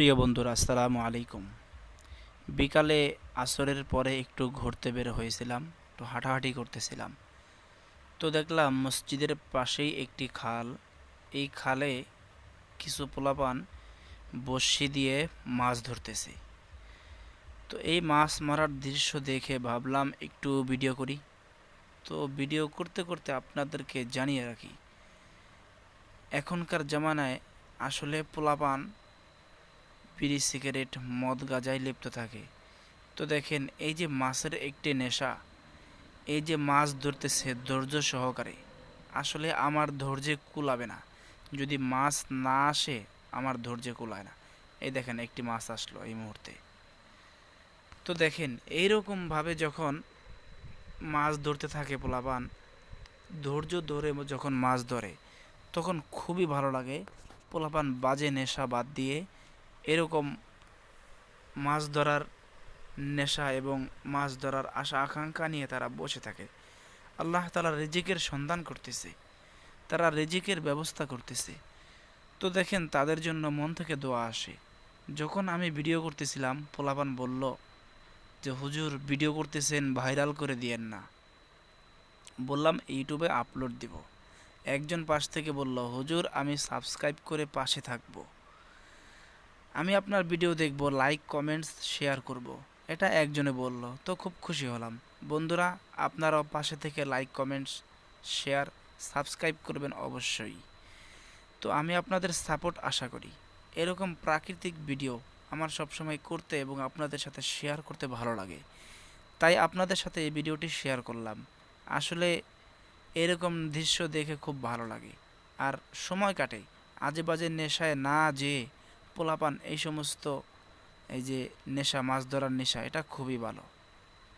প্রিয় বন্ধুরা, আসসালামু আলাইকুম। বিকালে আসরের পরে একটু ঘুরতে বের হয়েছিলাম, একটু হাঁটাহাঁটি করতেছিলাম। তো দেখলাম মসজিদের পাশেই একটি খাল। এই খালে কিছু পোলাপান বড়শি দিয়ে মাছ ধরতেছে। তো এই মাছ মারার দৃশ্য দেখে ভাবলাম একটু ভিডিও করি। তো ভিডিও করতে করতে আপনাদেরকে জানিয়ে রাখি, এখনকার জামানায় আসলে পোলাপান বিড়ি সিগারেট, মদ গাঁজায় লিপ্ত থাকে। তো দেখেন, এই যে মাছের একটি নেশা, এই যে মাছ ধরতেছে ধৈর্য সহকারে, আসলে আমার ধৈর্যে কুলাবে না। যদি মাছ না আসে, আমার ধৈর্যে কুলায় না। এই দেখেন, একটি মাছ আসলো এই মুহূর্তে। তো দেখেন, এইরকমভাবে যখন মাছ ধরতে থাকে পোলাপান, ধৈর্য ধরে যখন মাছ ধরে, তখন খুবই ভালো লাগে। পোলাপান বাজে নেশা বাদ দিয়ে এরকম মাছ ধরার নেশা এবং মাছ ধরার আশা, আকাঙ্ক্ষা নিয়ে তারা বসে থাকে। আল্লাহ তালা রেজিকের সন্ধান করতেছে। তারা রেজিকের ব্যবস্থা করতেছে। তো দেখেন, তাদের জন্য মন থেকে দোয়া আসে। যখন আমি ভিডিও করতেছিলাম, পোলাপান বলল যে, হুজুর, ভিডিও করতেছেন, ভাইরাল করে দিয়েন না। বললাম, ইউটিউবে আপলোড দিব। একজন পাশ থেকে বলল, হুজুর, আমি সাবস্ক্রাইব করে পাশে থাকব। আমি আপনার ভিডিও দেখব লাইক কমেন্টস শেয়ার করব। এটা একজনে বলল, তো খুব খুশি হলাম। বন্ধুরা, আপনারাও পাশে থেকে লাইক কমেন্টস শেয়ার সাবস্ক্রাইব করবেন অবশ্যই। তো আমি আপনাদের সাপোর্ট আশা করি। এরকম প্রাকৃতিক ভিডিও আমার সবসময় করতে এবং আপনাদের সাথে শেয়ার করতে ভালো লাগে। তাই আপনাদের সাথে এই ভিডিওটি শেয়ার করলাম। আসলে এরকম দৃশ্য দেখে খুব ভালো লাগে। আর সময় কাটে। আজে বাজে নেশায় না যেয়ে পোলাপান এই সমস্ত এই যে নেশা মাছ ধরার নেশা এটা খুবই ভালো।